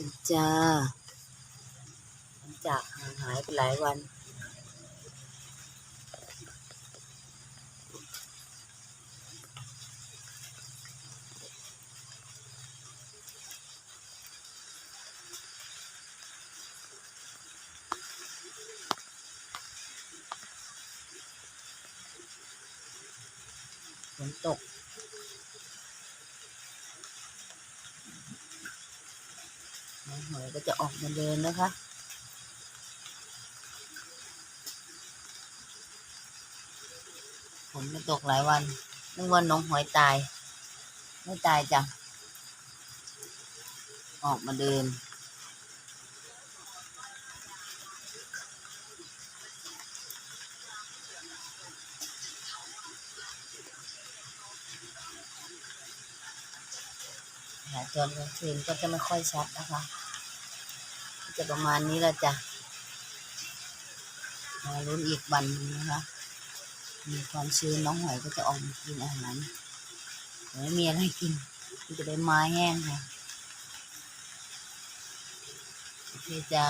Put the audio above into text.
คุณจ้าหลังจากห่างหายไปหลายวัน ฝนตก หอยก็จะออกมาเดินนะคะ ฝนไม่ตกหลายวันนึกว่าน้องหอยตาย ไม่ตายจ้ะ ออกมาเดิน หาจนกลางคืนก็จะไม่ค่อยชัดนะคะ จะประมาณนี้ละจ้ะมาลุ้นอีกวันนึงนะคะ มีความชื้นน้องหอยก็จะออกมากินอาหารไม่มีอะไรกินก็จะได้ไม้แห้งค่ะโอเคจ้า